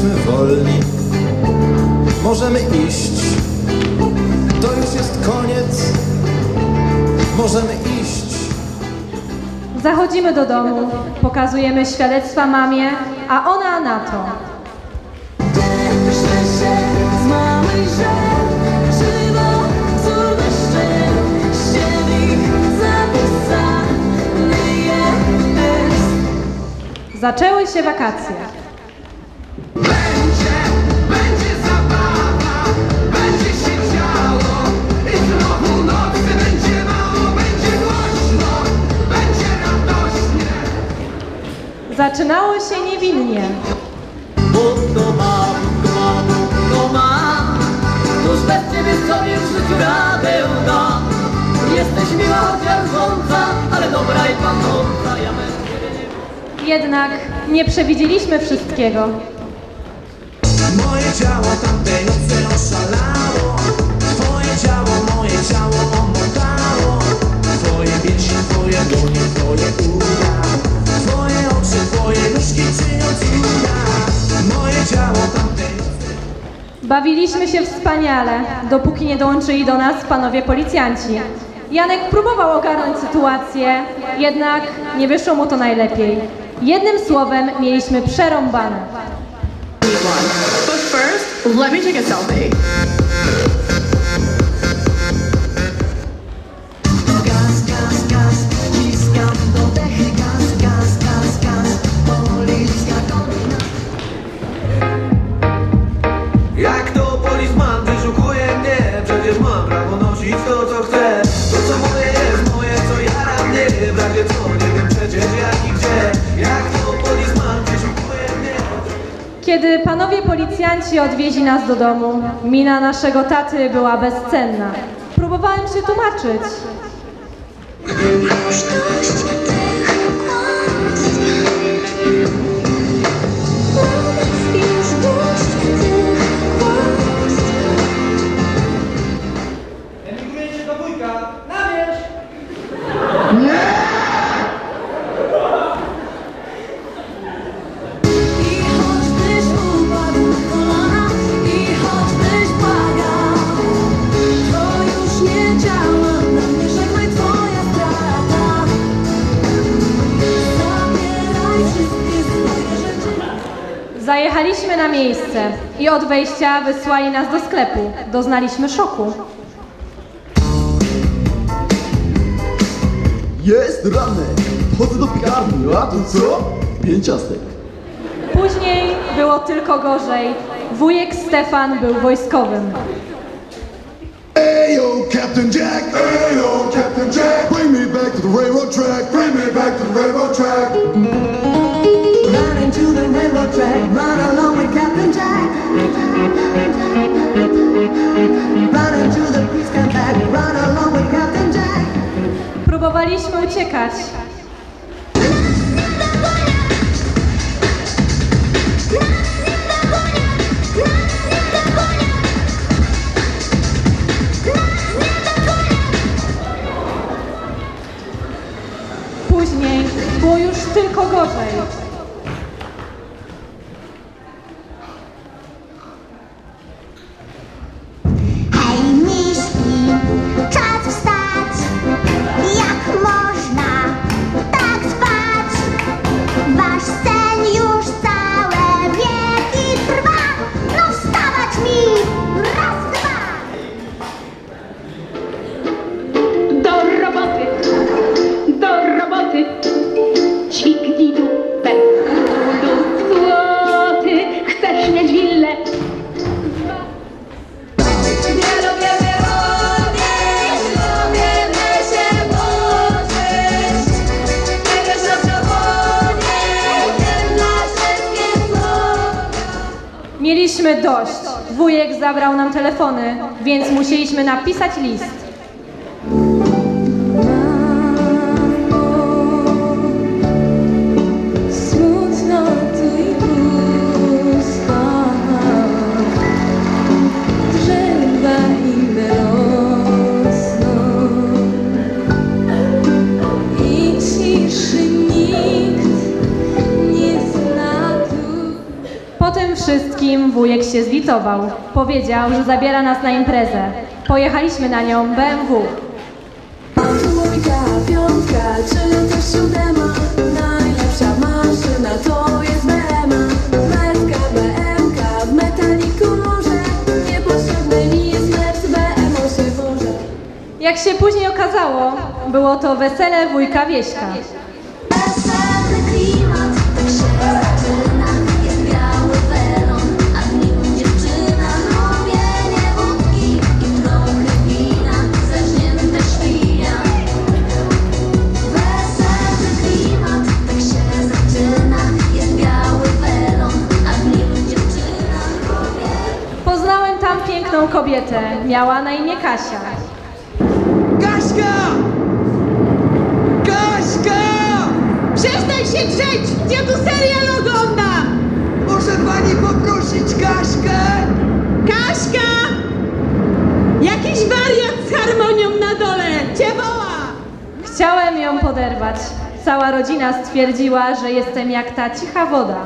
jesteśmy wolni. Możemy iść. To już jest koniec. Możemy iść. Zachodzimy do domu, pokazujemy świadectwa mamie, a ona na to. Z małej rzek. Zaczęły się wakacje. Zaczynało się niewinnie. Bo mam, to mam, Tuż bez ciebie sobie w życiu radę dam Jesteś miła chociaż ale dobra i pachnąca Ja mężczyzn Jednak nie przewidzieliśmy wszystkiego. Moje ciało tamtej nocy oszalało. Twoje ciało, moje ciało omotało. Twoje piersi, twoje dłonie, twoje uda. Bawiliśmy się wspaniale, dopóki nie dołączyli do nas panowie policjanci. Janek próbował ogarnąć sytuację, jednak nie wyszło mu to najlepiej. Jednym słowem mieliśmy przerąbane. But first, let me take a selfie. Kiedy panowie policjanci odwieźli nas do domu, mina naszego taty była bezcenna. Próbowałem się tłumaczyć. Zajechaliśmy na miejsce i od wejścia wysłali nas do sklepu. Doznaliśmy szoku. Jest ranek! Chodzę do piekarni, a tu co? Pięć ciastek. Później było tylko gorzej. Wujek Stefan był wojskowym. Ayo, Captain Jack! Ayo, Captain Jack! Bring me back to the railroad track! Bring me back to the railroad track! Into the railroad track, run along with Captain Jack. Run the car back, run along with Captain Jack. Próbowaliśmy uciekać. Mieliśmy dość. Wujek zabrał nam telefony, więc musieliśmy napisać list. Tu Potem wszystkim wujek się zlitował. Powiedział, że zabiera nas na imprezę. Pojechaliśmy na nią BMW. Dwójka, piątka, czy też siódema Najlepsza maszyna to jest BMK w metalikolorze Niepotrzebny mi jest się woże Jak się później okazało, było to wesele wujka Wieśka. Piękną kobietę. Miała na imię Kasia. Kaśka! Kaśka! Przestań się drzeć! Ja tu serial oglądam! Może pani poprosić Kaśkę? Kaśka! Jakiś wariat z harmonią na dole! Cię woła! Chciałem ją poderwać. Cała rodzina stwierdziła, że jestem jak ta cicha woda.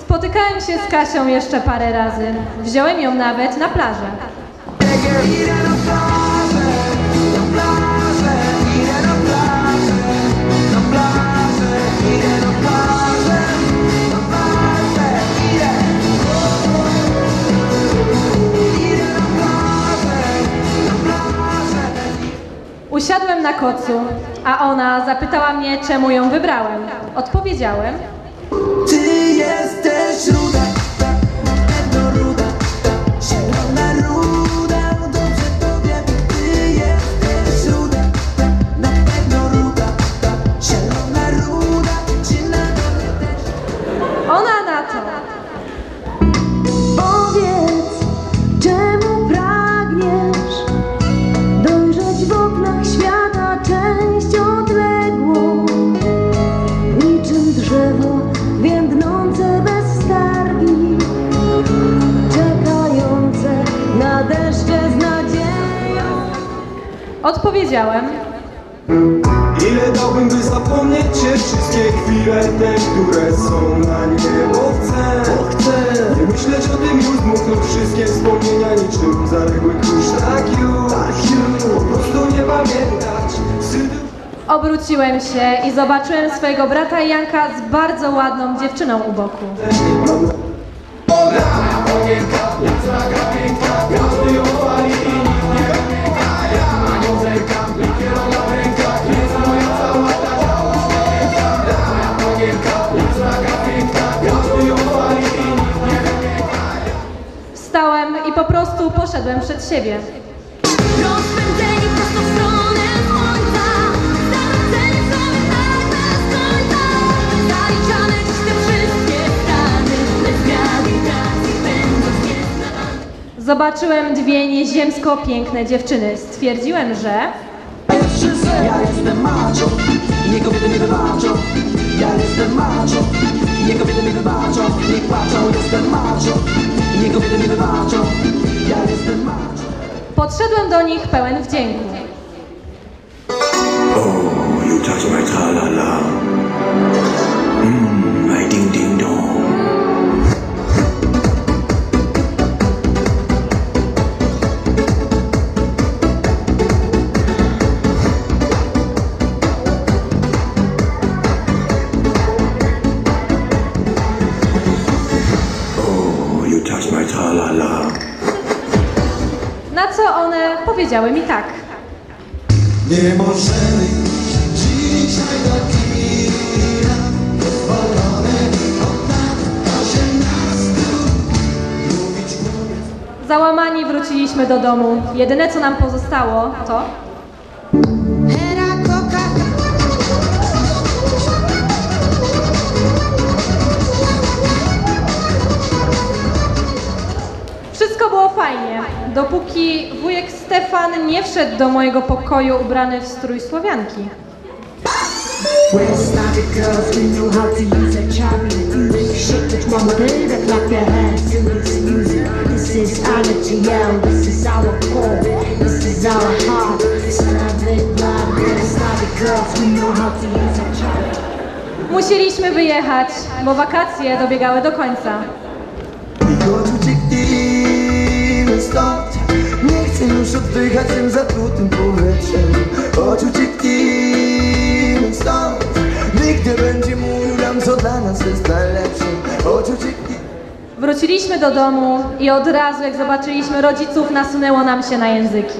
Spotykałem się z Kasią jeszcze parę razy. Wziąłem ją nawet na plażę. Usiadłem na kocu, a ona zapytała mnie, czemu ją wybrałem. Odpowiedziałem, Ty jesteś ruda, Odpowiedziałem, Ile dałbym, by zapomnieć Cię Wszystkie chwile te, które są na nie Bo chcę, chcę Nie myśleć o tym już Zmknąć wszystkie wspomnienia Niczym zaległy kurz Tak już, tak już. Po prostu nie pamiętać. Wstydu obróciłem się i zobaczyłem swojego brata Janka z bardzo ładną dziewczyną u boku. Wstałem grawitacji będąc nieznane Zobaczyłem dwie nieziemsko piękne dziewczyny. Stwierdziłem, że Ja jestem macho nie kobiety mi wybaczą. Ja jestem macho nie kobiety mi wybaczą. Nie płaczą, jestem macho podszedłem do nich pełen wdzięku. Oh, you touch my one powiedziały mi tak. Nie możemy dzisiaj do kina Pozwolone od lat 18 Mówić głowie Załamani wróciliśmy do domu. Jedyne co nam pozostało to Wszystko było fajnie, dopóki wujek Stefan nie wszedł do mojego pokoju ubrany w strój Słowianki. Musieliśmy wyjechać, bo wakacje dobiegały do końca. Oddychać tym zatrutym powietrzem? Stąd. Będzie mówił nam co dla nas jest najlepsze. Wróciliśmy do domu i od razu, jak zobaczyliśmy rodziców, nasunęło nam się na języki.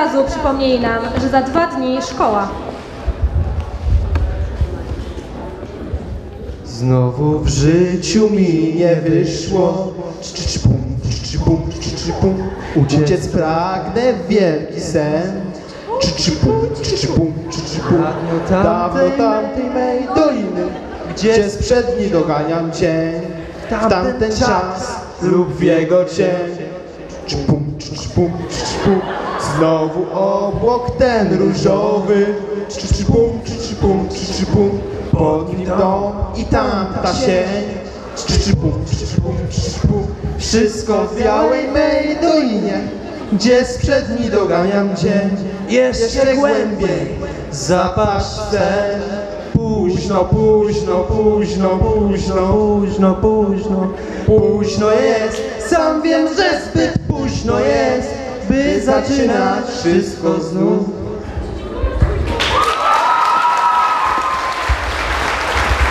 Razu przypomnieli nam, że za dwa dni szkoła. Znowu w życiu mi nie wyszło Cz, cz, cz, pum, cz, cz, pum, cz, cz, pum. Uciec pragnę w wielki sen. Dawno tamtej mej doliny Gdzie sprzed dni doganiam cień W tamten czas lub w jego cień Cz, pum, cz, Znowu obłok ten różowy. Cz, cz, pum, cz, cz, pum, cz, cz, pum. Pod nim dom i tamta sień. Cz, cz, pum, cz, cz, pum, cz, cz, pum. Wszystko w białej mej dolinie Gdzie sprzed dni doganiam dzień. Jeszcze głębiej zapaść sen. Późno, późno, późno, późno, późno, późno. Późno jest, sam wiem, że zbyt późno jest By zaczynać wszystko znów